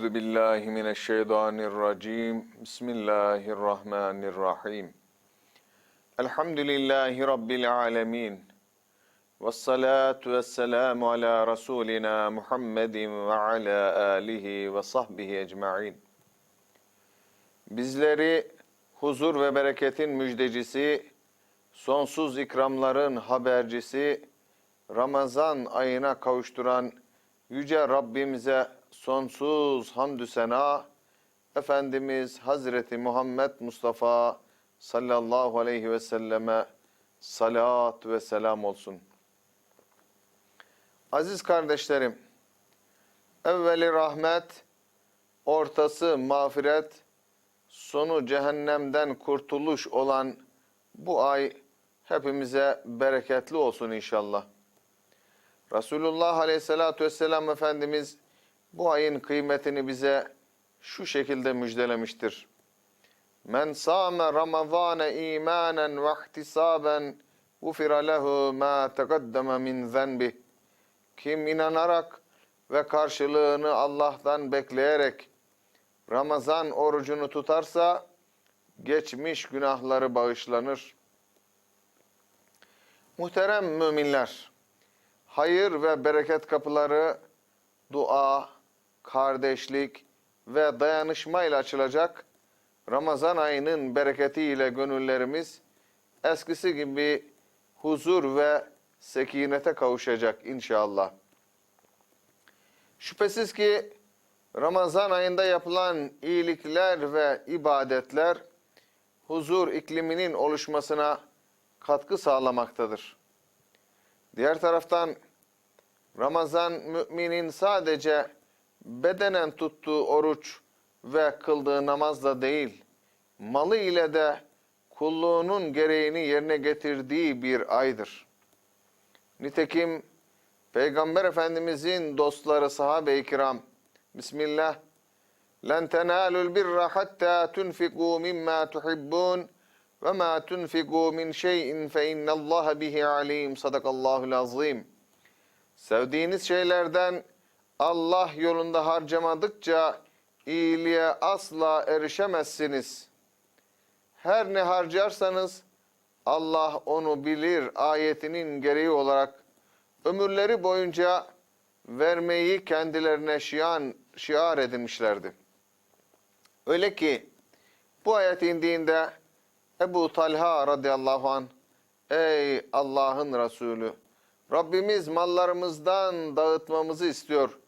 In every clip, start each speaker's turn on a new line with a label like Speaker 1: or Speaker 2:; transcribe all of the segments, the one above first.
Speaker 1: Euzu billahi mineşşeytanirracim. Bismillahirrahmanirrahim. Elhamdülillahi rabbil alamin. Ves salatu vesselamu ala rasulina Muhammedin ve ala alihi ve sahbihi ecmaîn. Bizleri huzur ve bereketin müjdecisi, sonsuz ikramların habercisi, Ramazan ayına kavuşturan Yüce Rabbimize sonsuz hamdü sena, Efendimiz Hazreti Muhammed Mustafa sallallahu aleyhi ve selleme salat ve selam olsun. Aziz kardeşlerim, evveli rahmet, ortası mağfiret, sonu cehennemden kurtuluş olan bu ay hepimize bereketli olsun inşallah. Resulullah Aleyhisselatü Vesselam Efendimiz bu ayın kıymetini bize şu şekilde müjdelemiştir. Men sâme ramazâne imanen ve ihtisâben gufira lehu mâ tegaddeme min zenbih. Kim inanarak ve karşılığını Allah'tan bekleyerek Ramazan orucunu tutarsa geçmiş günahları bağışlanır. Muhterem müminler, hayır ve bereket kapıları dua, kardeşlik ve dayanışmayla açılacak. Ramazan ayının bereketiyle gönüllerimiz eskisi gibi huzur ve sekinete kavuşacak inşallah. Şüphesiz ki Ramazan ayında yapılan iyilikler ve ibadetler huzur ikliminin oluşmasına katkı sağlamaktadır. Diğer taraftan Ramazan müminin sadece bedenen tuttuğu oruç ve kıldığı namazla değil, malı ile de kulluğunun gereğini yerine getirdiği bir aydır. Nitekim Peygamber Efendimizin dostları sahabe-i kiram, Bismillah, لَنْ تَنَالُوا الْبِرَّ حَتَّى تُنْفِقُوا مِمَّا تُحِبُّونَ وَمَا تُنْفِقُوا مِنْ شَيْءٍ فَاِنَّ اللّٰهَ بِهِ عَلِيمٌ Sadakallahul azim. Sevdiğiniz şeylerden Allah yolunda harcamadıkça iyiliğe asla erişemezsiniz. Her ne harcarsanız Allah onu bilir ayetinin gereği olarak ömürleri boyunca vermeyi kendilerine şian, şiar edinmişlerdi. Öyle ki bu ayet indiğinde Ebu Talha radıyallahu an Ey Allah'ın Resulü Rabbimiz mallarımızdan dağıtmamızı istiyor.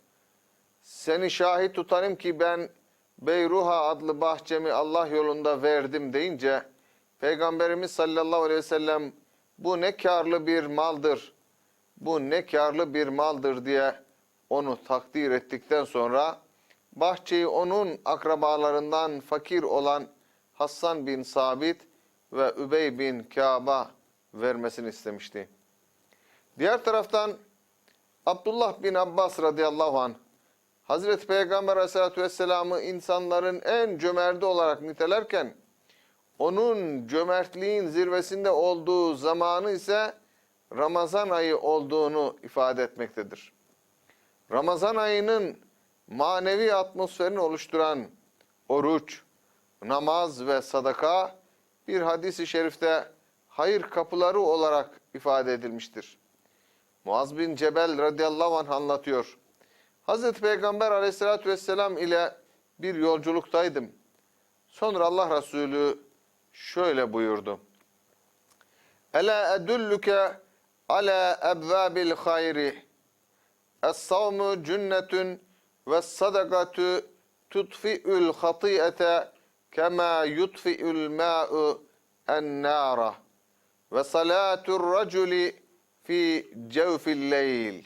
Speaker 1: Seni şahit tutarım ki ben Beyruha adlı bahçemi Allah yolunda verdim deyince Peygamberimiz sallallahu aleyhi ve sellem bu ne karlı bir maldır, bu ne karlı bir maldır diye onu takdir ettikten sonra bahçeyi onun akrabalarından fakir olan Hassan bin Sabit ve Übey bin Kâba vermesini istemişti. Diğer taraftan Abdullah bin Abbas radıyallahu anh Hazreti Peygamber aleyhissalatü vesselam'ı insanların en cömerti olarak nitelerken onun cömertliğin zirvesinde olduğu zamanı ise Ramazan ayı olduğunu ifade etmektedir. Ramazan ayının manevi atmosferini oluşturan oruç, namaz ve sadaka bir hadisi şerifte hayır kapıları olarak ifade edilmiştir. Muaz bin Cebel radıyallahu anh anlatıyor. Hazreti Peygamber aleyhissalatü vesselam ile bir yolculuktaydım. Sonra Allah Resulü şöyle buyurdu. Ela edulluke ala ebvabil hayri. Es-savmu cünnetun ve sadakatu tutfi'ül hatiyete kema yutfi'ül ma'u en-nara ve salatul raculi fi cevfil leyl.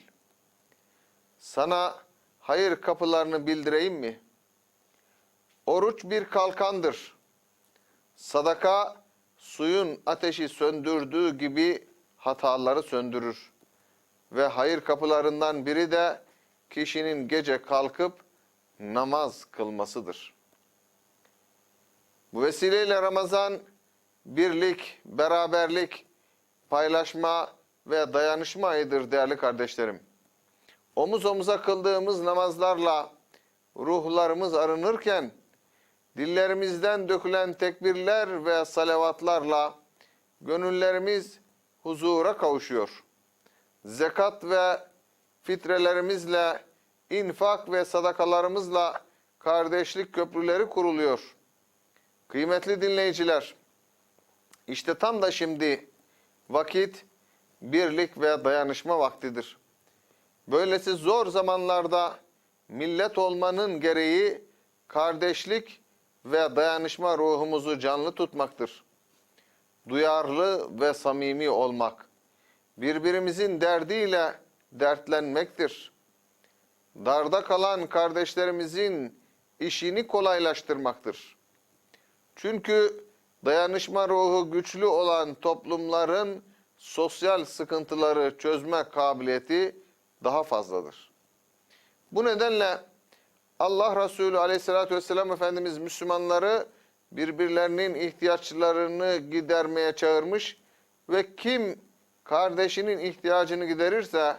Speaker 1: Sana hayır kapılarını bildireyim mi? Oruç bir kalkandır. Sadaka suyun ateşi söndürdüğü gibi hataları söndürür. Ve hayır kapılarından biri de kişinin gece kalkıp namaz kılmasıdır. Bu vesileyle Ramazan birlik, beraberlik, paylaşma ve dayanışma ayıdır değerli kardeşlerim. Omuz omuza kıldığımız namazlarla ruhlarımız arınırken, dillerimizden dökülen tekbirler ve salavatlarla gönüllerimiz huzura kavuşuyor. Zekat ve fitrelerimizle, infak ve sadakalarımızla kardeşlik köprüleri kuruluyor. Kıymetli dinleyiciler, işte tam da şimdi vakit birlik ve dayanışma vaktidir. Böylesi zor zamanlarda millet olmanın gereği kardeşlik ve dayanışma ruhumuzu canlı tutmaktır. Duyarlı ve samimi olmak, birbirimizin derdiyle dertlenmektir. Darda kalan kardeşlerimizin işini kolaylaştırmaktır. Çünkü dayanışma ruhu güçlü olan toplumların sosyal sıkıntıları çözme kabiliyeti daha fazladır. Bu nedenle Allah Resulü aleyhissalatü vesselam Efendimiz Müslümanları birbirlerinin ihtiyaçlarını gidermeye çağırmış ve kim kardeşinin ihtiyacını giderirse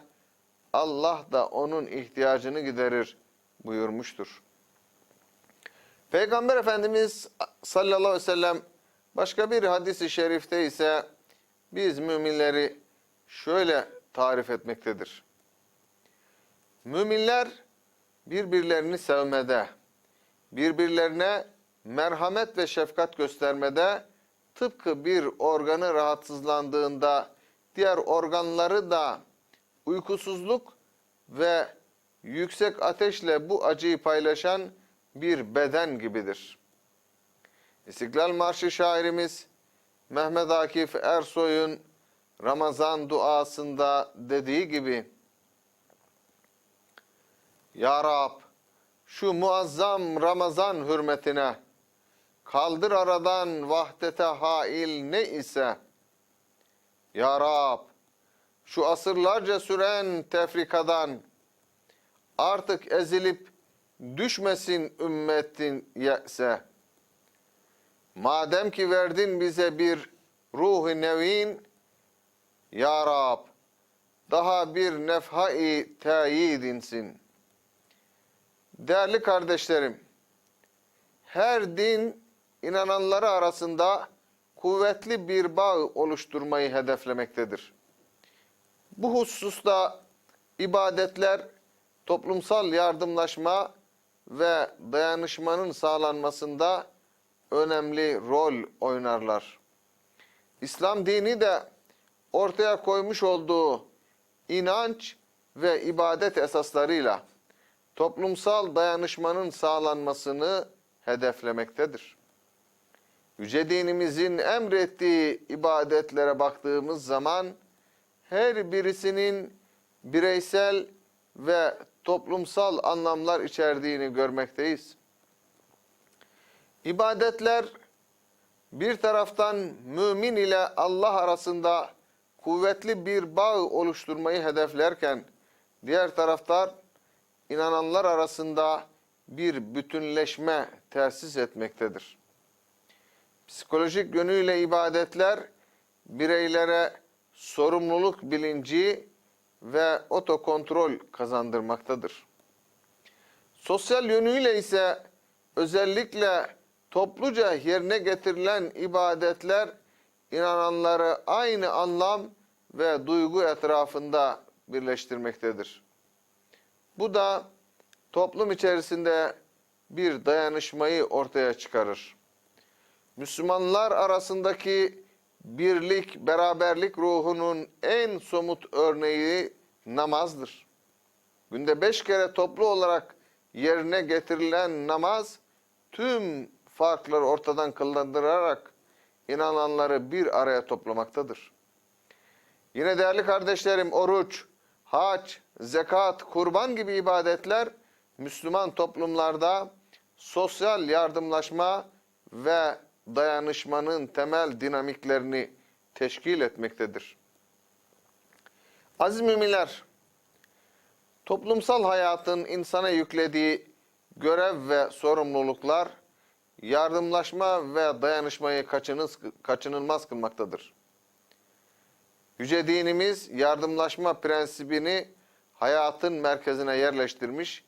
Speaker 1: Allah da onun ihtiyacını giderir buyurmuştur. Peygamber Efendimiz sallallahu aleyhi ve sellem başka bir hadisi şerifte ise biz müminleri şöyle tarif etmektedir. Müminler birbirlerini sevmede, birbirlerine merhamet ve şefkat göstermede tıpkı bir organı rahatsızlandığında diğer organları da uykusuzluk ve yüksek ateşle bu acıyı paylaşan bir beden gibidir. İstiklal Marşı şairimiz Mehmet Akif Ersoy'un Ramazan duasında dediği gibi Ya Rab şu muazzam Ramazan hürmetine kaldır aradan vahdete hail ne ise Ya Rab şu asırlarca süren tefrikadan artık ezilip düşmesin ümmetin yese. Madem ki verdin bize bir ruh-i nevin, Ya Rab, daha bir nefhai teyidinsin. Değerli kardeşlerim, her din inananları arasında kuvvetli bir bağ oluşturmayı hedeflemektedir. Bu hususta ibadetler, toplumsal yardımlaşma ve dayanışmanın sağlanmasında önemli rol oynarlar. İslam dini de ortaya koymuş olduğu inanç ve ibadet esaslarıyla toplumsal dayanışmanın sağlanmasını hedeflemektedir. Yüce dinimizin emrettiği ibadetlere baktığımız zaman her birisinin bireysel ve toplumsal anlamlar içerdiğini görmekteyiz. İbadetler bir taraftan mümin ile Allah arasında kuvvetli bir bağ oluşturmayı hedeflerken diğer taraftan inananlar arasında bir bütünleşme tesis etmektedir. Psikolojik yönüyle ibadetler bireylere sorumluluk bilinci ve otokontrol kazandırmaktadır. Sosyal yönüyle ise özellikle topluca yerine getirilen ibadetler inananları aynı anlam ve duygu etrafında birleştirmektedir. Bu da toplum içerisinde bir dayanışmayı ortaya çıkarır. Müslümanlar arasındaki birlik, beraberlik ruhunun en somut örneği namazdır. Günde beş kere toplu olarak yerine getirilen namaz tüm farkları ortadan kıllandırarak inananları bir araya toplamaktadır. Yine değerli kardeşlerim oruç, hac, zekat, kurban gibi ibadetler Müslüman toplumlarda sosyal yardımlaşma ve dayanışmanın temel dinamiklerini teşkil etmektedir. Aziz müminler, toplumsal hayatın insana yüklediği görev ve sorumluluklar yardımlaşma ve dayanışmayı kaçınılmaz kılmaktadır. Yüce dinimiz yardımlaşma prensibini hayatın merkezine yerleştirmiş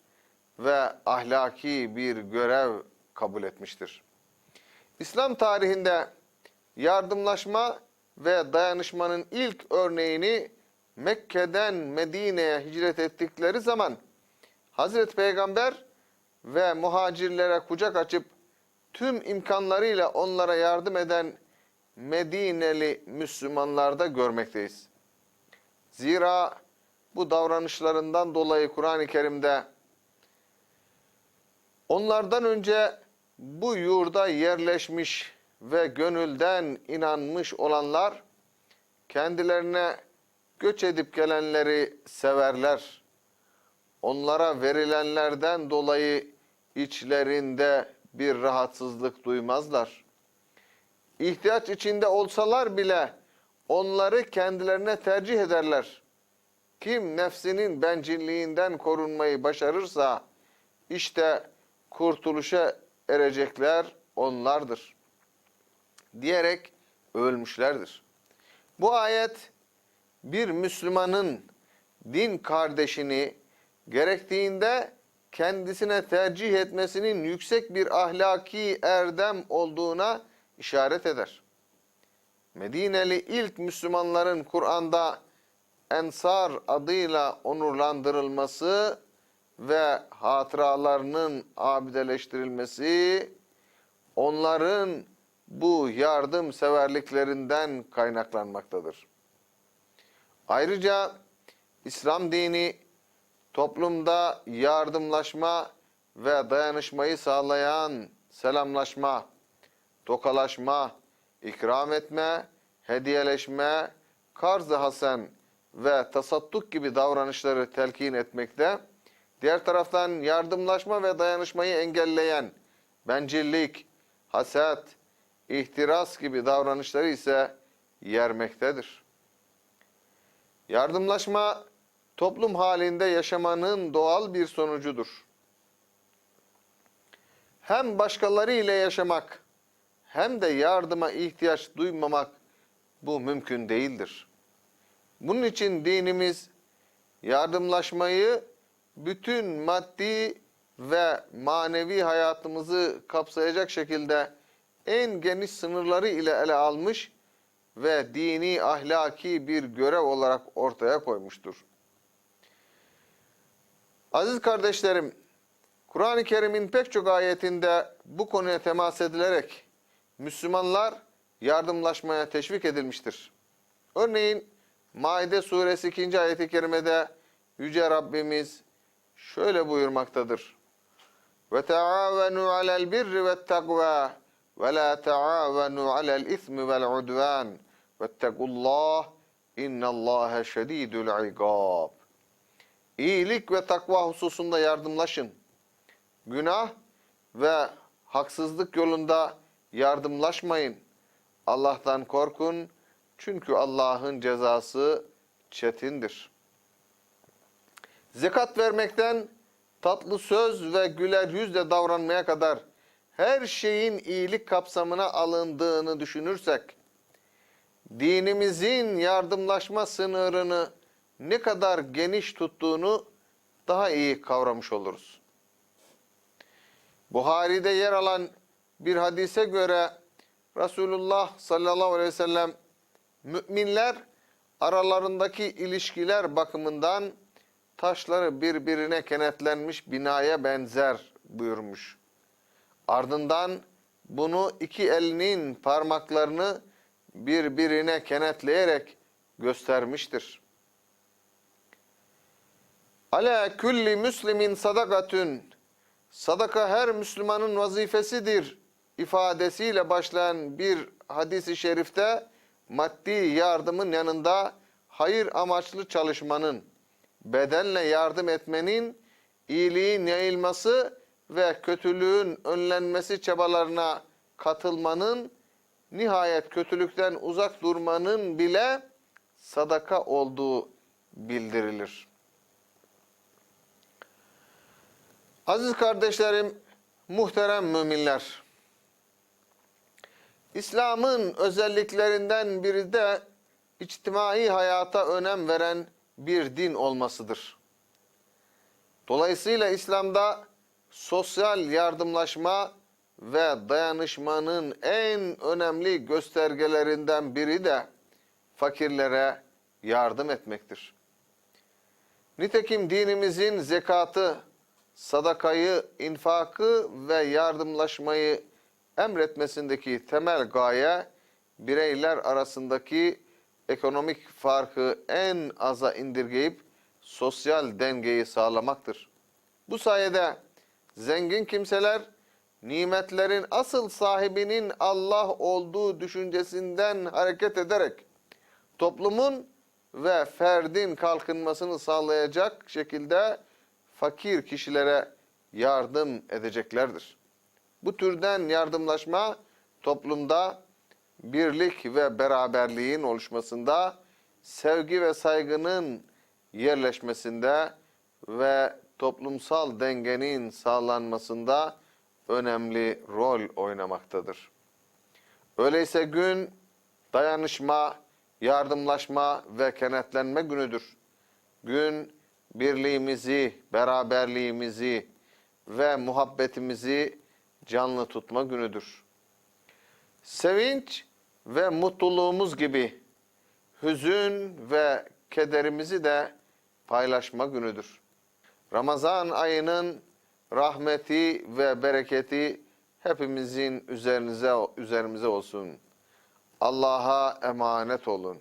Speaker 1: ve ahlaki bir görev kabul etmiştir. İslam tarihinde yardımlaşma ve dayanışmanın ilk örneğini Mekke'den Medine'ye hicret ettikleri zaman Hazreti Peygamber ve muhacirlere kucak açıp tüm imkanlarıyla onlara yardım eden Medineli Müslümanlarda görmekteyiz. Zira bu davranışlarından dolayı Kur'an-ı Kerim'de onlardan önce bu yurda yerleşmiş ve gönülden inanmış olanlar kendilerine göç edip gelenleri severler. Onlara verilenlerden dolayı içlerinde bir rahatsızlık duymazlar. İhtiyaç içinde olsalar bile onları kendilerine tercih ederler. Kim nefsinin bencilliğinden korunmayı başarırsa işte kurtuluşa erecekler onlardır. Diyerek ölmüşlerdir. Bu ayet bir Müslümanın din kardeşini gerektiğinde kendisine tercih etmesinin yüksek bir ahlaki erdem olduğuna işaret eder. Medineli ilk Müslümanların Kur'an'da Ensar adıyla onurlandırılması ve hatıralarının abideleştirilmesi onların bu yardım severliklerinden kaynaklanmaktadır. Ayrıca İslam dini toplumda yardımlaşma ve dayanışmayı sağlayan selamlaşma, tokalaşma, ikram etme, hediyeleşme, karz-ı hasen ve tasadduk gibi davranışları telkin etmekte, diğer taraftan yardımlaşma ve dayanışmayı engelleyen bencillik, haset, ihtiras gibi davranışları ise yermektedir. Yardımlaşma toplum halinde yaşamanın doğal bir sonucudur. Hem başkaları ile yaşamak hem de yardıma ihtiyaç duymamak bu mümkün değildir. Bunun için dinimiz yardımlaşmayı bütün maddi ve manevi hayatımızı kapsayacak şekilde en geniş sınırları ile ele almış ve dini ahlaki bir görev olarak ortaya koymuştur. Aziz kardeşlerim, Kur'an-ı Kerim'in pek çok ayetinde bu konuya temas edilerek Müslümanlar yardımlaşmaya teşvik edilmiştir. Örneğin Maide suresi 2. ayeti kerimede Yüce Rabbimiz şöyle buyurmaktadır. Ve taavenu alel birri ve takva ve la taavenu alel ismi vel udvan vettekullah innallâhe şedîdül igâb. İyilik ve takva hususunda yardımlaşın. Günah ve haksızlık yolunda yardımlaşmayın. Allah'tan korkun çünkü Allah'ın cezası çetindir. Zekat vermekten tatlı söz ve güler yüzle davranmaya kadar her şeyin iyilik kapsamına alındığını düşünürsek, dinimizin yardımlaşma sınırını ne kadar geniş tuttuğunu daha iyi kavramış oluruz. Buhari'de yer alan bir hadise göre Resulullah sallallahu aleyhi ve sellem müminler aralarındaki ilişkiler bakımından taşları birbirine kenetlenmiş binaya benzer buyurmuş. Ardından bunu iki elinin parmaklarını birbirine kenetleyerek göstermiştir. Ala kulli müslimin sadakatün Sadaka her Müslümanın vazifesidir ifadesiyle başlayan bir hadisi şerifte maddi yardımın yanında hayır amaçlı çalışmanın, bedenle yardım etmenin, iyiliğin yayılması ve kötülüğün önlenmesi çabalarına katılmanın, nihayet kötülükten uzak durmanın bile sadaka olduğu bildirilir. Aziz kardeşlerim, muhterem müminler. İslam'ın özelliklerinden biri de içtimai hayata önem veren bir din olmasıdır. Dolayısıyla İslam'da sosyal yardımlaşma ve dayanışmanın en önemli göstergelerinden biri de fakirlere yardım etmektir. Nitekim dinimizin zekatı, sadakayı, infakı ve yardımlaşmayı emretmesindeki temel gaye bireyler arasındaki ekonomik farkı en aza indirgeyip sosyal dengeyi sağlamaktır. Bu sayede zengin kimseler nimetlerin asıl sahibinin Allah olduğu düşüncesinden hareket ederek toplumun ve ferdin kalkınmasını sağlayacak şekilde fakir kişilere yardım edeceklerdir. Bu türden yardımlaşma toplumda birlik ve beraberliğin oluşmasında, sevgi ve saygının yerleşmesinde ve toplumsal dengenin sağlanmasında önemli rol oynamaktadır. Öyleyse gün dayanışma, yardımlaşma ve kenetlenme günüdür. Gün birliğimizi, beraberliğimizi ve muhabbetimizi canlı tutma günüdür. Sevinç ve mutluluğumuz gibi hüzün ve kederimizi de paylaşma günüdür. Ramazan ayının rahmeti ve bereketi hepimizin üzerinize üzerimize olsun. Allah'a emanet olun.